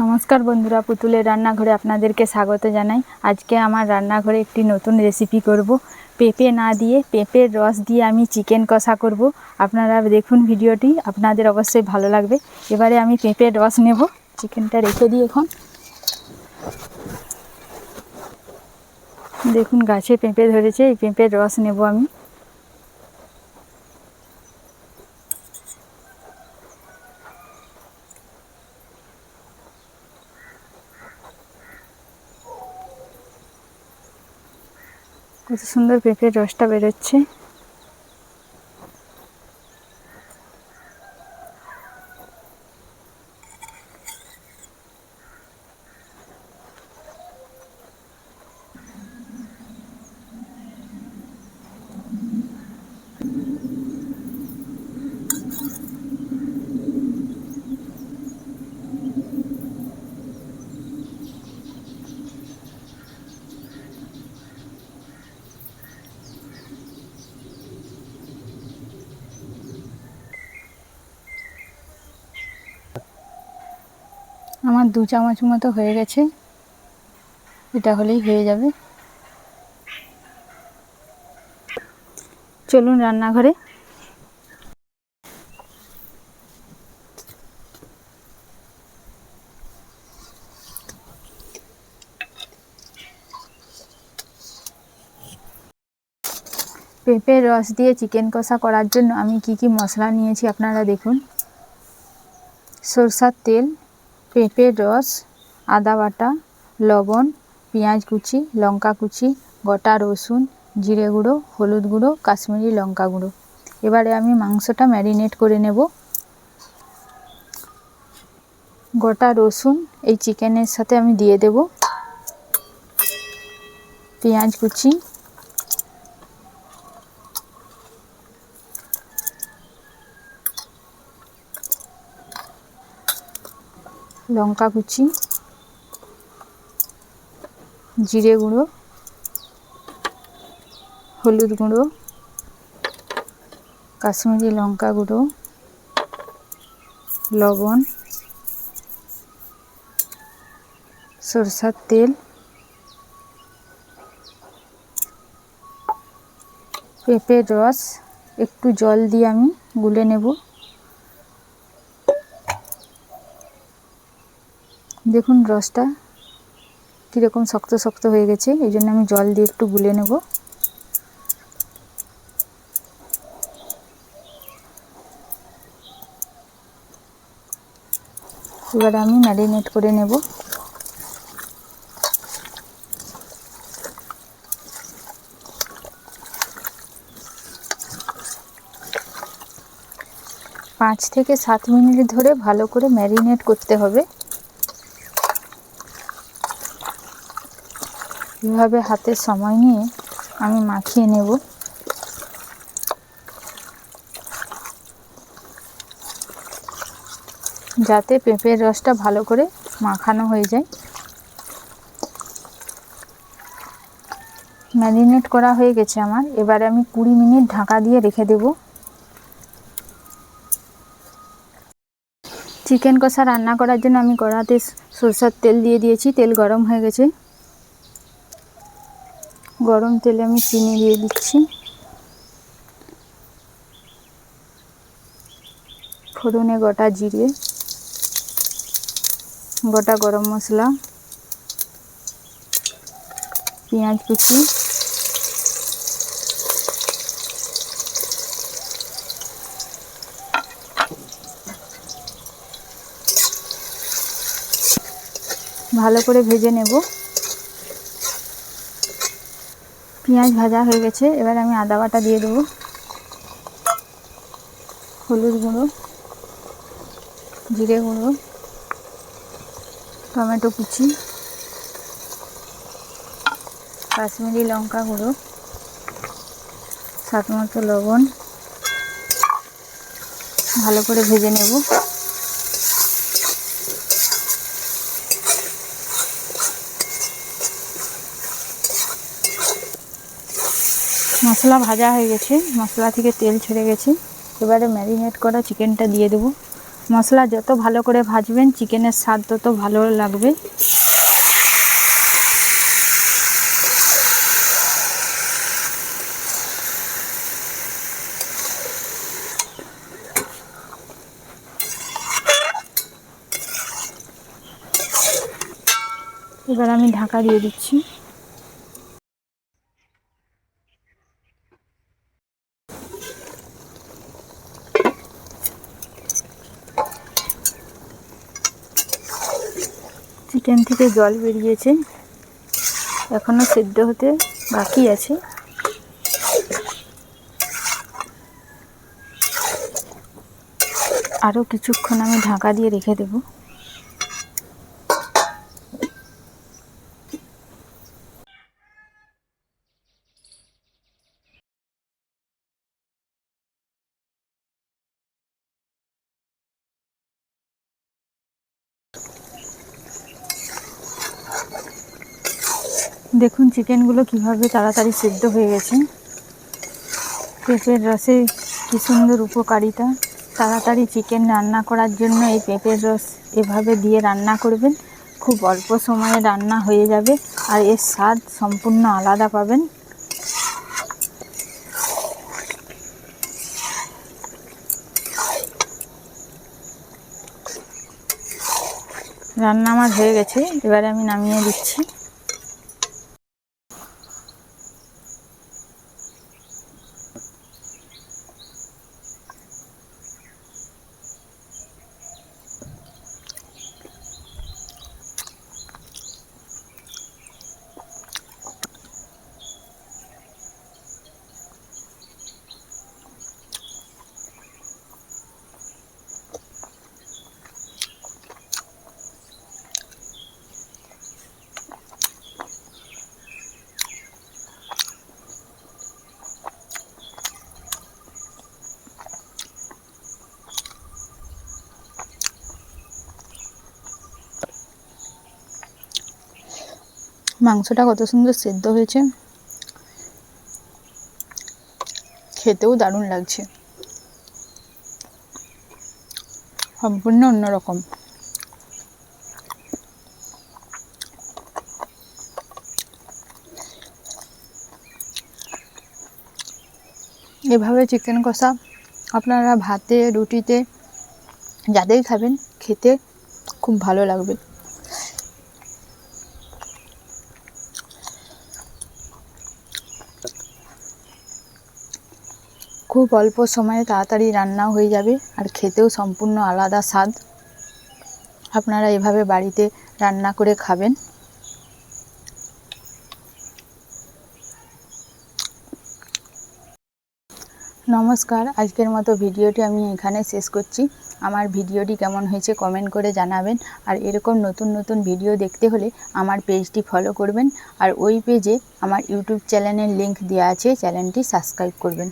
নমস্কার বন্ধুরা, পুতুলের রান্নাঘরে আপনাদেরকে স্বাগত জানাই। আজকে আমার রান্নাঘরে একটি নতুন রেসিপি করব। পেঁপে না দিয়ে পেঁপের রস দিয়ে আমি চিকেন কষা করব। আপনারা দেখুন ভিডিওটি, আপনাদের অবশ্যই ভালো লাগবে। এবারে আমি পেঁপের রস নেব। চিকেনটা রেখে দিই এখন। দেখুন গাছে পেঁপে ধরেছে, এই পেঁপের রস নেব আমি। কত সুন্দর পেঁপের রসটা বেরোচ্ছে। আমার দু চামচ মতো হয়ে গেছে। এটা হলেই হয়ে যাবে। চলুন রান্নাঘরে। পেঁপের রস দিয়ে চিকেন কষা করার জন্য আমি কি কি মশলা নিয়েছি আপনারা দেখুন। সরষার তেল পেঁপের রস, আদা বাটা, লবণ, পেঁয়াজ কুচি, লঙ্কা কুচি, গোটা রসুন, জিরে গুঁড়ো, হলুদ গুঁড়ো, কাশ্মীরি লঙ্কা গুঁড়ো। এবারে আমি মাংসটা ম্যারিনেট করে নেব। গোটা রসুন এই চিকেনের সাথে আমি দিয়ে দেব। পেঁয়াজ কুচি লঙ্কা কুচি, জিরে গুঁড়ো, হলুদ গুঁড়ো, কাশ্মীরি লঙ্কা গুঁড়ো, লবণ, সরষার তেল, পেঁপের রস, একটু জল দিয়ে আমি গুলে নেব। দেখুন রসটা কীরকম শক্ত শক্ত হয়ে গেছে, এই জন্য আমি জল দিয়ে একটু গুলে নেব। এবার আমি ম্যারিনেট করে নেব। পাঁচ থেকে সাত মিনিট ধরে ভালো করে ম্যারিনেট করতে হবে। এভাবে হাতে সময় নিয়ে আমি মাখিয়ে নেব? যাতে পেঁপের রসটা ভালো করে মাখানো হয়ে যায়। ম্যারিনেট করা হয়ে গেছে আমার। এবারে আমি কুড়ি মিনিট ঢাকা দিয়ে রেখে দেব। চিকেন কষা রান্না করার জন্য আমি কড়াতে সরষের তেল দিয়ে দিয়েছি। তেল গরম হয়ে গেছে। গরম তেলে আমি চিনি দিয়ে দিচ্ছি। ফোড়নে গোটা জিরে, গোটা গরম মশলা, পেঁয়াজ কুচি, ভালো করে ভেজে নেব। পেঁয়াজ ভাজা হয়ে গেছে, এবার আমি আদা বাটা দিয়ে দেবো। হলুদ গুঁড়ো, জিরে গুঁড়ো, টমেটো কুচি, কাশ্মীরি লঙ্কা গুঁড়ো, স্বাদ মতো লবণ, ভালো করে ভেজে নেব। মশলা ভাজা হয়ে গেছে। মশলা থেকে তেল ছেড়ে গেছে। এবারে ম্যারিনেট করা চিকেনটা দিয়ে দেবো। মশলা যত ভালো করে ভাজবেন চিকেনের স্বাদ তত ভালো লাগবে। এবার আমি ঢাকা দিয়ে দিচ্ছি। চিকেন থেকে জল বেরিয়েছে। এখনও সেদ্ধ হতে বাকি আছে। আরও কিছুক্ষণ আমি ঢাকা দিয়ে রেখে দেবো। দেখুন চিকেনগুলো কীভাবে তাড়াতাড়ি সেদ্ধ হয়ে গেছে। পেঁপের রসে কী সুন্দর উপকারিতা। তাড়াতাড়ি চিকেন রান্না করার জন্য এই পেঁপের রস এভাবে দিয়ে রান্না করবেন। খুব অল্প সময়ে রান্না হয়ে যাবে আর এর স্বাদ সম্পূর্ণ আলাদা পাবেন। রান্না আমার হয়ে গেছে, এবারে আমি নামিয়ে দিচ্ছি। মাংসটা কত সুন্দর সেদ্ধ হয়েছে। খেতেও দারুণ লাগছে। সম্পূর্ণ অন্যরকম। এভাবে চিকেন কষা আপনারা ভাতে, রুটিতে যাদেরই খাবেন, খেতে খুব ভালো লাগবে। খুব অল্প সময়ে তাড়াতাড়ি রান্না হয়ে যাবে আর খেতেও সম্পূর্ণ আলাদা স্বাদ। আপনারা এভাবে বাড়িতে রান্না করে খাবেন। নমস্কার, আজকের মতো ভিডিওটি আমি এখানে শেষ করছি। আমার ভিডিওটি কেমন হয়েছে কমেন্ট করে জানাবেন। আর এরকম নতুন নতুন ভিডিও দেখতে হলে আমার পেজটি ফলো করবেন। আর ওই পেজে আমার ইউটিউব চ্যানেলের লিংক দেওয়া আছে, চ্যানেলটি সাবস্ক্রাইব করবেন।